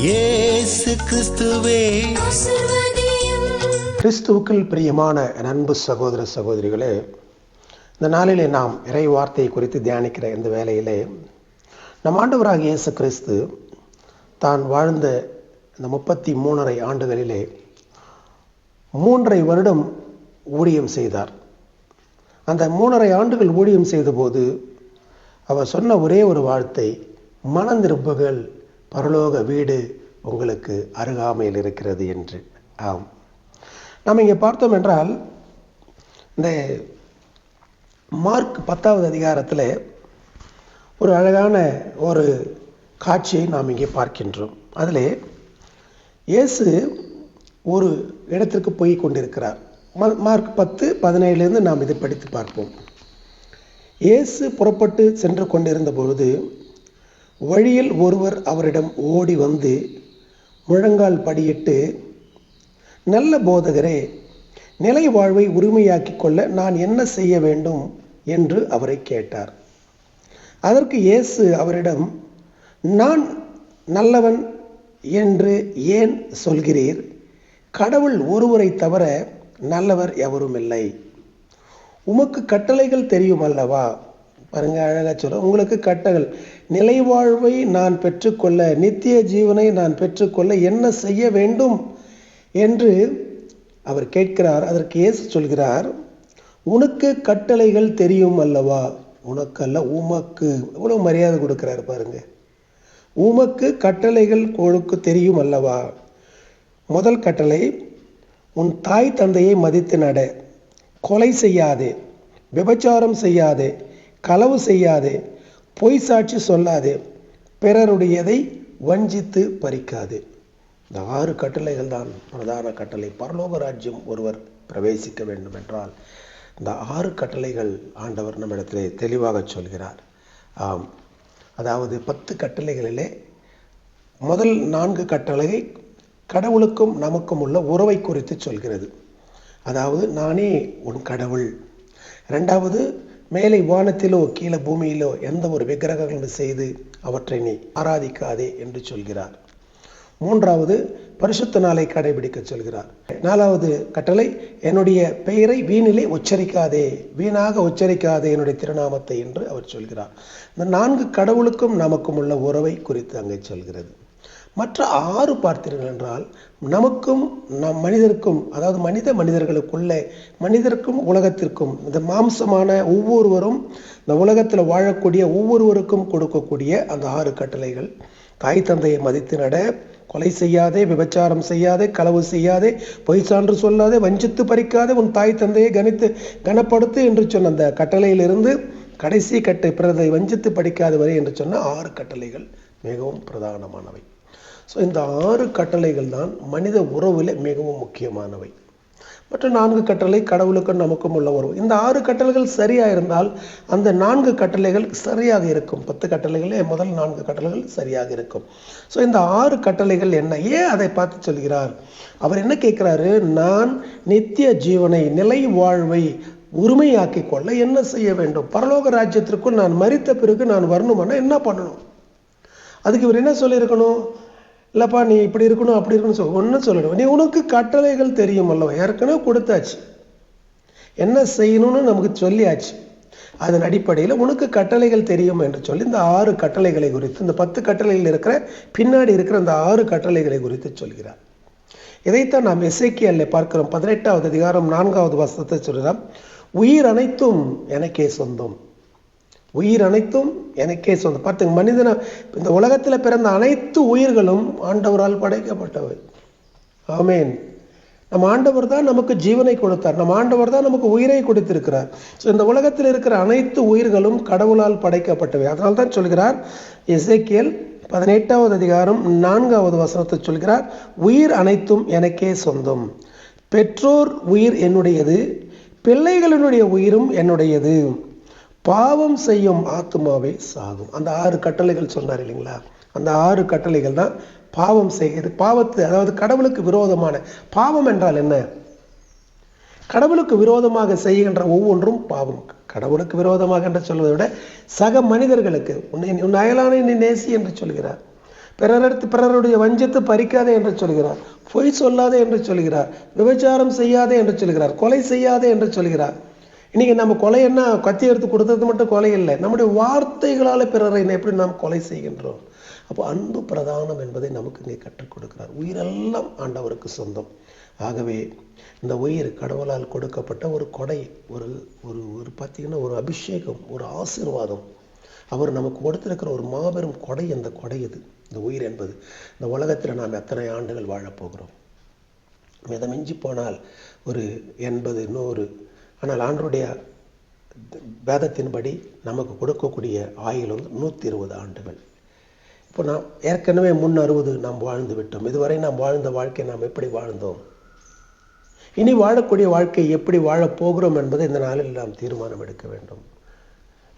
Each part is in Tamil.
இயேசு கிறிஸ்துவே. கிறிஸ்துவுக்குள் பிரியமான அன்பு சகோதர சகோதரிகளே இந்த நாளிலே நாம் இறை வார்த்தையை குறித்து தியானிக்கிற இந்த வேளையிலே நம் ஆண்டவராகிய இயேசு கிறிஸ்து தான் வாழ்ந்த இந்த முப்பத்தி மூணரை ஆண்டுகளிலே மூன்றரை வருடம் ஊழியம் செய்தார். அந்த மூணரை ஆண்டுகள் ஊழியம் செய்தபோது அவர் சொன்ன ஒரே ஒரு வார்த்தை மனந்திருப்புகள் பரலோக வீடு உங்களுக்கு அருகாமையில் இருக்கிறது என்று. ஆம். நாம் இங்கே பார்த்தோம் என்றால் இந்த மார்க் பத்தாவது அதிகாரத்தில் ஒரு அழகான ஒரு காட்சியை நாம் இங்கே பார்க்கின்றோம். அதில் இயேசு ஒரு இடத்திற்கு போய் கொண்டிருக்கிறார். மார்க் பத்து பதினேழுலேருந்து நாம் இதை படித்து பார்ப்போம். இயேசு புறப்பட்டு சென்று கொண்டிருந்த பொழுது வழியில் ஒருவர் அவரிடம் ஓடி வந்து முழங்கால் படியிட்டு நல்ல போதகரே நிலை வாழ்வை உரிமையாக்கிக் கொள்ள நான் என்ன செய்ய வேண்டும்? என்று அவரை கேட்டார். அதற்கு இயேசு அவரிடம் நான் நல்லவன் என்று ஏன் சொல்கிறீர்? கடவுள் ஒருவரை தவிர நல்லவர் எவரும் இல்லை உமக்கு கட்டளைகள் தெரியும் அல்லவா? பாருங்க அழகா சொல்கிறேன் உங்களுக்கு கட்டங்கள் நிலைவாழ்வை நான் பெற்றுக்கொள்ள நித்திய ஜீவனை நான் பெற்றுக்கொள்ள என்ன செய்ய வேண்டும் என்று அவர் கேட்கிறார். அதற்கு இயேசு சொல்கிறார் உனக்கு கட்டளைகள் தெரியும் அல்லவா? உனக்கல்ல உமக்கு. இவ்வளவு மரியாதை கொடுக்கிறார் பாருங்க. உமக்கு கட்டளைகள் உனக்கு தெரியும் அல்லவா? முதல் கட்டளை உன் தாய் தந்தையை மதித்து நட. கொலை செய்யாதே. விபச்சாரம் செய்யாதே. களவு செய்யாதே பொய் சாட்சி சொல்லாதே பிறருடையதை வஞ்சித்து பறிக்காது. இந்த ஆறு கட்டளைகள் தான் பிரதான கட்டளை. பரலோக ராஜ்யம் ஒருவர் பிரவேசிக்க வேண்டும் என்றால் இந்த ஆறு கட்டளைகள் ஆண்டவர் நம்மிடத்திலே தெளிவாக சொல்கிறார். ஆம். அதாவது பத்து கட்டளைகளிலே முதல் நான்கு கட்டளை கடவுளுக்கும் நமக்கும் உள்ள உறவை குறித்து சொல்கிறது. அதாவது நானே உன் கடவுள். ரெண்டாவது மேலே வானத்திலோ கீழே பூமியிலோ எந்த ஒரு விக்கிரகங்களும் செய்து அவற்றை நீ ஆராதிக்காதே என்று சொல்கிறார். மூன்றாவது பரிசுத்த நாளை கடைபிடிக்க சொல்கிறார். நாலாவது கட்டளை என்னுடைய பெயரை வீணிலே உச்சரிக்காதே வீணாக உச்சரிக்காதே என்னுடைய திருநாமத்தை என்று அவர் சொல்கிறார். இந்த நான்கு கடவுளுக்கும் நமக்கும் உள்ள உறவை குறித்து அங்கே சொல்கிறது. மற்ற ஆறு பார்த்தீர்கள் என்றால் நமக்கும் நம் மனிதருக்கும் அதாவது மனித மனிதர்களுக்குள்ளே மனிதருக்கும் உலகத்திற்கும் இந்த மாம்சமான ஒவ்வொருவரும் இந்த உலகத்தில் வாழக்கூடிய ஒவ்வொருவருக்கும் கொடுக்கக்கூடிய அந்த ஆறு கட்டளைகள். தாய் தந்தையை மதித்து நட கொலை செய்யாதே விபச்சாரம் செய்யாதே களவு செய்யாதே பொய் சான்று சொல்லாதே வஞ்சித்து பறிக்காதே உன் தாய் தந்தையை கணித்து கனப்படுத்து என்று சொன்ன அந்த கட்டளையிலிருந்து கடைசி கட்டை பிறதை வஞ்சித்து படிக்காத வரை என்று சொன்ன ஆறு கட்டளைகள் மிகவும் பிரதானமானவை. ஸோ இந்த ஆறு கட்டளைகள் தான் மனித உறவில் மிகவும் முக்கியமானவை. மற்ற நான்கு கட்டளை கடவுளுக்கும் நமக்கும் உள்ள உறவு. இந்த ஆறு கட்டளைகள் சரியா இருந்தால் அந்த நான்கு கட்டளைகள் சரியாக இருக்கும். பத்து கட்டளைகளே முதல் நான்கு கட்டளைகள் சரியாக இருக்கும். ஸோ இந்த ஆறு கட்டளைகள் என்ன? ஏன் அதை பார்த்து சொல்கிறார்? அவர் என்ன கேட்கிறாரு? நான் நித்திய ஜீவனை நிலை வாழ்வை உரிமையாக்கிக் கொள்ள என்ன செய்ய வேண்டும்? பரலோக ராஜ்யத்திற்குள் நான் மறித்த பிறகு நான் வரணும்னா என்ன பண்ணணும்? அதுக்கு இவர் என்ன சொல்லியிருக்கணும்? இல்லைப்பா நீ இப்படி இருக்கணும் அப்படி இருக்கணும் சொல் ஒன்றும் சொல்லணும் நீ உனக்கு கட்டளைகள் தெரியும் அல்லவா? ஏற்கனவே கொடுத்தாச்சு. என்ன செய்யணும்னு நமக்கு சொல்லியாச்சு. அதன் அடிப்படையில் உனக்கு கட்டளைகள் தெரியும் என்று சொல்லி இந்த ஆறு கட்டளைகளை குறித்து இந்த பத்து கட்டளைகள் இருக்கிற பின்னாடி இருக்கிற இந்த ஆறு கட்டளைகளை குறித்து சொல்கிறார். இதைத்தான் நாம் எசேக்கியல்ல பார்க்கிறோம். பதினெட்டாவது அதிகாரம் நான்காவது வசத்தை சொல்கிறார். உயிர் அனைத்தும் எனக்கே சொந்தம். உயிர் அனைத்தும் எனக்கே சொந்தம் பார்த்துங்க மனிதன இந்த உலகத்தில் பிறந்த அனைத்து உயிர்களும் ஆண்டவரால் படைக்கப்பட்டவை ஆமேன். நம்ம ஆண்டவர் தான் நமக்கு ஜீவனை கொடுத்தார். நம்ம ஆண்டவர் தான் நமக்கு உயிரை கொடுத்திருக்கிறார். ஸோ இந்த உலகத்தில் இருக்கிற அனைத்து உயிர்களும் கடவுளால் படைக்கப்பட்டவை. அதனால தான் சொல்கிறார் எசேக்கியல் பதினெட்டாவது அதிகாரம் நான்காவது வசனத்தை சொல்கிறார் உயிர் அனைத்தும் எனக்கே சொந்தம். பெற்றோர் உயிர் என்னுடையது பிள்ளைகளினுடைய உயிரும் என்னுடையது. பாவம் செய்யும் ஆத்மாவே சாகும். அந்த ஆறு கட்டளைகள் சொன்னார் இல்லைங்களா? அந்த ஆறு கட்டளைகள் தான் பாவம் செய்கிறது பாவத்து அதாவது கடவுளுக்கு விரோதமான பாவம் என்றால் என்ன? கடவுளுக்கு விரோதமாக செய்கின்ற ஒவ்வொன்றும் பாவம். கடவுளுக்கு விரோதமாக என்று சொல்வதை விட சக மனிதர்களுக்கு உன்னை உன் அயலானை நீ நேசி என்று சொல்கிறார். பிறரடுத்து பிறருடைய வஞ்சத்தை பறிக்காதே என்று சொல்கிறார். பொய் சொல்லாதே என்று சொல்கிறார். விபச்சாரம் செய்யாதே என்று சொல்கிறார். கொலை செய்யாதே என்று சொல்கிறார். இன்றைக்கி நம்ம கொலை என்ன? கத்தி எடுத்து கொடுத்தது மட்டும் கொலை இல்லை. நம்முடைய வார்த்தைகளால் பிறரை எப்படி நாம் கொலை செய்கின்றோம்? அப்போ அன்பு பிரதானம் என்பதை நமக்கு இங்கே கற்றுக் கொடுக்கிறார். உயிரெல்லாம் ஆண்டவருக்கு சொந்தம். ஆகவே இந்த உயிர் கடவுளால் கொடுக்கப்பட்ட ஒரு கொடை ஒரு ஒரு ஒரு பார்த்தீங்கன்னா ஒரு அபிஷேகம் ஒரு ஆசீர்வாதம். அவர் நமக்கு கொடுத்திருக்கிற ஒரு மாபெரும் கொடை அந்த கொடை இது. இந்த உயிர் என்பது. இந்த உலகத்தில் நாம் எத்தனை ஆண்டுகள் வாழப்போகிறோம் மிதமிஞ்சி போனால் ஒரு எண்பது நூறு ஆனால் ஆண்டருடைய வேதத்தின்படி நமக்கு கொடுக்கக்கூடிய ஆயுள் வந்து நூற்றி இருபது ஆண்டுகள். இப்போ நாம் ஏற்கனவே முன் அறுபது நாம் வாழ்ந்து விட்டோம். இதுவரை நாம் வாழ்ந்த வாழ்க்கை நாம் எப்படி வாழ்ந்தோம்? இனி வாழக்கூடிய வாழ்க்கை எப்படி வாழப் போகிறோம் என்பதை இந்த நாளில் நாம் தீர்மானம் எடுக்க வேண்டும்.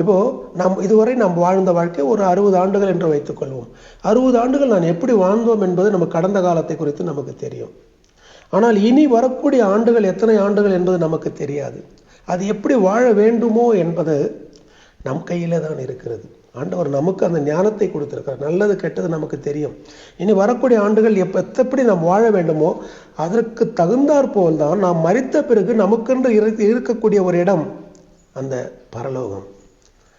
இப்போ நாம் இதுவரை நாம் வாழ்ந்த வாழ்க்கை ஒரு அறுபது ஆண்டுகள் என்று வைத்துக்கொள்வோம். அறுபது ஆண்டுகள் நான் எப்படி வாழ்ந்தோம் என்பது நம்ம கடந்த காலத்தை குறித்து நமக்கு தெரியும். ஆனால் இனி வரக்கூடிய ஆண்டுகள் எத்தனை ஆண்டுகள் என்பது நமக்கு தெரியாது. அது எப்படி வாழ வேண்டுமோ என்பது நம் கையில தான் இருக்கிறது. ஆண்டவர் நமக்கு அந்த ஞானத்தை கொடுத்திருக்கிறார். நல்லது கெட்டது நமக்கு தெரியும். இனி வரக்கூடிய ஆண்டுகள் எப்ப எப்படி நாம் வாழ வேண்டுமோ அதற்கு தகுந்தாற்போல் தான் நாம் மறித்த பிறகு நமக்கென்று இரு- இருக்கக்கூடிய ஒரு இடம் அந்த பரலோகம்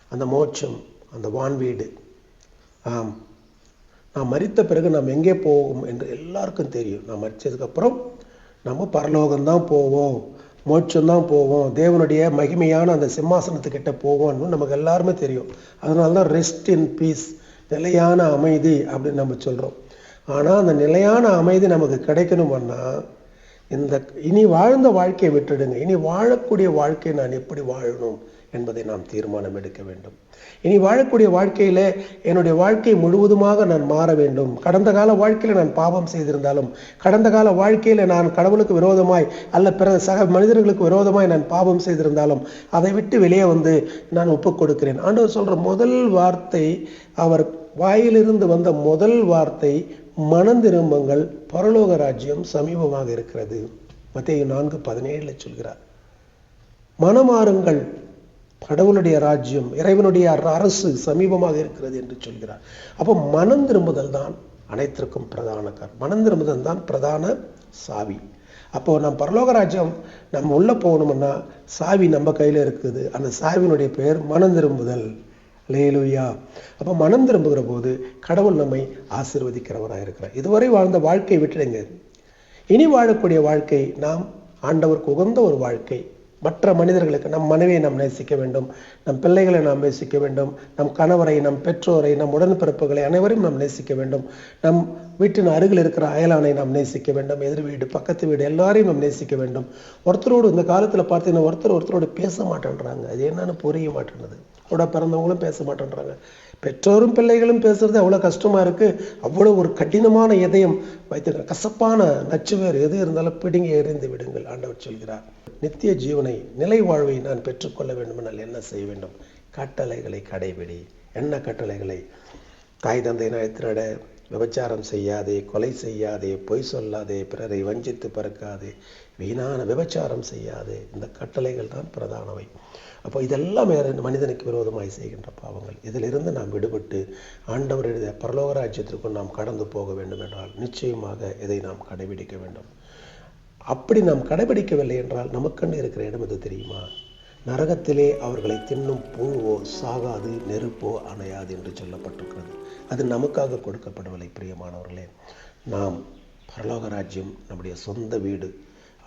அந்த மோட்சம் அந்த வான்வீடு ஆம். நாம் மறித்த பிறகு நாம் எங்கே போவோம் என்று எல்லாருக்கும் தெரியும். நாம் மரிச்சதுக்கப்புறம் நம்ம பரலோகம்தான் போவோம். மோட்சம்தான் போவோம். தேவனுடைய மகிமையான அந்த சிம்மாசனத்துக்கிட்ட போவோம்னு நமக்கு எல்லாருமே தெரியும். அதனால தான் ரெஸ்ட் இன் பீஸ் நிலையான அமைதி அப்படின்னு நம்ம சொல்கிறோம் ஆனால் அந்த நிலையான அமைதி நமக்கு கிடைக்கணும்னா இந்த இனி வாழ்ந்த வாழ்க்கையை விட்டுடுங்க. இனி வாழக்கூடிய வாழ்க்கையை நான் எப்படி வாழணும்? என்பதை நாம் தீர்மானம் எடுக்க வேண்டும். இனி வாழக்கூடிய வாழ்க்கையில என்னுடைய வாழ்க்கை முழுவதுமாக நான் மாற வேண்டும். கடந்த கால வாழ்க்கையில நான் பாவம் செய்திருந்தாலும் கடந்த கால வாழ்க்கையில நான் கடவுளுக்கு விரோதமாய் அல்ல பிற சக மனிதர்களுக்கு விரோதமாய் நான் பாவம் செய்திருந்தாலும் அதை விட்டு வெளியே வந்து நான் ஒப்புக் கொடுக்கிறேன். ஆண்டவர் சொல்ற முதல் வார்த்தை அவர் வாயிலிருந்து வந்த முதல் வார்த்தை மனந்திரும்பங்கள் பரலோக ராஜ்யம் சமீபமாக இருக்கிறது. மத்திய நான்கு பதினேழுல சொல்கிறார். மனமாறுங்கள் கடவுளுடைய ராஜ்யம் இறைவனுடைய அரசு சமீபமாக இருக்கிறது என்று சொல்கிறார். அப்போ மனம் திரும்புதல் தான் அனைத்திற்கும் பிரதான கார் மனம் திரும்புதல் தான் பிரதான சாவி. அப்போ நம் பரலோக ராஜ்யம் நம்ம உள்ள போகணும்னா சாவி நம்ம கையில இருக்குது. அந்த சாவியினுடைய பெயர் மனம் திரும்புதல். லேலுயா அப்போ மனம் திரும்புகிற போது கடவுள் நம்மை ஆசீர்வதிக்கிறவராக இருக்கிறார். இதுவரை வாழ்ந்த வாழ்க்கை விட்டுடுங்க. இனி வாழக்கூடிய வாழ்க்கை நாம் ஆண்டவருக்கு உகந்த ஒரு வாழ்க்கை. மற்ற மனிதர்களுக்கு நம் மனைவியை நாம் நேசிக்க வேண்டும் நம் பிள்ளைகளை நாம் நேசிக்க வேண்டும் நம் கணவரை நம் பெற்றோரை நம் உடன்பிறப்புகளை அனைவரையும் நாம் நேசிக்க வேண்டும். நம் வீட்டின் அருகில் இருக்கிற அயலானை நாம் நேசிக்க வேண்டும் எதிர் வீடு பக்கத்து வீடு எல்லாரையும் நாம் நேசிக்க வேண்டும். ஒருத்தரோடு இந்த காலத்தில் பார்த்தீங்கன்னா ஒருத்தர் ஒருத்தரோடு பேச மாட்டேன்றாங்க. அது என்னன்னு புரிய மாட்டேன்றது. கூட பிறந்தவங்களும் பேச மாட்டேன்றாங்க. பெற்றோரும் பிள்ளைகளும் பேசுறது அவ்வளோ கஷ்டமா இருக்கு. அவ்வளோ ஒரு கடினமான இதயம் வைத்திருக்க கசப்பான நச்சுவேர் எது இருந்தாலும் பிடுங்கி எறிந்து விடுங்கள் ஆண்டவர் சொல்கிறார். நித்திய ஜீவனை நிலை வாழ்வை நான் பெற்றுக்கொள்ள வேண்டுமென்றால் என்ன செய்ய வேண்டும்? கட்டளைகளை கடைபிடி. என்ன கட்டளைகளை? தாய் தந்தை நயத்தினட விபச்சாரம் செய்யாதே கொலை செய்யாதே பொய் சொல்லாதே பிறரை வஞ்சித்து பறக்காதே வீணான விபச்சாரம் செய்யாதே. இந்த கட்டளைகள் தான் பிரதானவை. அப்போ இதெல்லாம் மனிதனுக்கு விரோதமாய் செய்கின்ற பாவங்கள். இதிலிருந்து நாம் விடுபட்டு ஆண்டவர் எழுதிய பரலோக ராஜ்யத்திற்குள் நாம் கடந்து போக வேண்டும் என்றால் நிச்சயமாக இதை நாம் கடைபிடிக்க வேண்டும். அப்படி நாம் கடைபிடிக்கவில்லை என்றால் நமக்கண்டு இருக்கிற இடம் எது தெரியுமா? நரகத்திலே அவர்களை தின்னும் புழுவோ சாகாது நெருப்போ அணையாது என்று சொல்லப்பட்டிருக்கிறது. அது நமக்காக கொடுக்கப்படவில்லை பிரியமானவர்களே நாம் பரலோக ராஜ்யம் நம்முடைய சொந்த வீடு.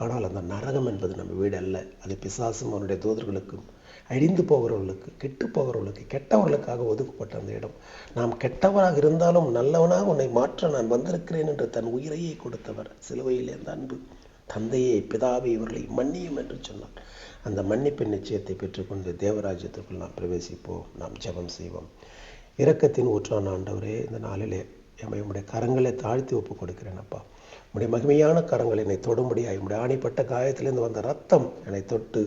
ஆனால் அந்த நரகம் என்பது நம்ம வீடு அல்ல அது பிசாசும் அவனுடைய தூதர்களுக்கும் அழிந்து போகிறவர்களுக்கு கெட்டு போகிறவர்களுக்கு கெட்டவர்களுக்காக ஒதுக்கப்பட்ட அந்த இடம். நாம் கெட்டவராக இருந்தாலும் நல்லவனாக உன்னை மாற்ற நான் வந்திருக்கிறேன் என்று தன் உயிரையே கொடுத்தவர் சிலுவையிலே அந்த அன்பு. தந்தையே பிதாவே இவர்களை மன்னியும் என்று சொன்னார். அந்த மன்னிப்பின் நிச்சயத்தை பெற்றுக்கொண்டு தேவராஜ்யத்திற்குள் நாம் பிரவேசிப்போம் நாம் ஜெபம் செய்வோம். இரக்கத்தின் ஊற்றான ஆண்டவரே இந்த நாளிலே எம்மை உடைய கரங்களை தாழ்த்தி ஒப்பு கொடுக்கிறேன் அப்பா. உடைய மகிமையான கரங்கள் என்னை தொடும்படியாய் உடைய ஆணிப்பட்ட காயத்திலிருந்து வந்த ரத்தம் என்னை தொட்டு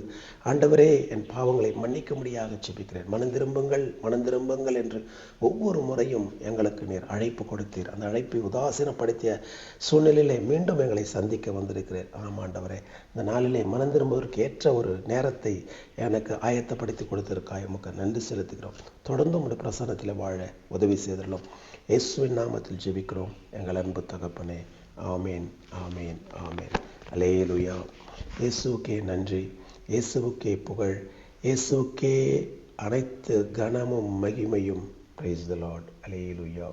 ஆண்டவரே என் பாவங்களை மன்னிக்கும்படியாக ஜெபிக்கிறேன். மனம் திரும்புங்கள் மனம் திரும்புங்கள் என்று ஒவ்வொரு முறையும் எங்களுக்கு நீர் அழைப்பு கொடுத்தீர். அந்த அழைப்பை உதாசீனப்படுத்திய சூழ்நிலையிலே மீண்டும் எங்களை சந்திக்க வந்திருக்கிறேன். ஆம் ஆண்டவரே இந்த நாளிலே மனம் திரும்புவதற்கு ஏற்ற ஒரு நேரத்தை எனக்கு ஆயத்தப்படுத்தி கொடுத்திருக்காய். உமக்கு நன்றி செலுத்துகிறோம். தொடர்ந்து உடைய பிரசன்னத்தில் வாழ உதவி செய்திடலாம் இயேசுவின் நாமத்தில் நாமத்தில் ஜெபிக்கிறோம். எங்கள் அன்பு தகப்பனே ஆமேன் ஆமேன் ஆமேன். அலேலுயா இயேசுக்கே நன்றி. இயேசுக்கே புகழ். இயேசுக்கே அனைத்து கனமும் மகிமையும். Praise the Lord alleluia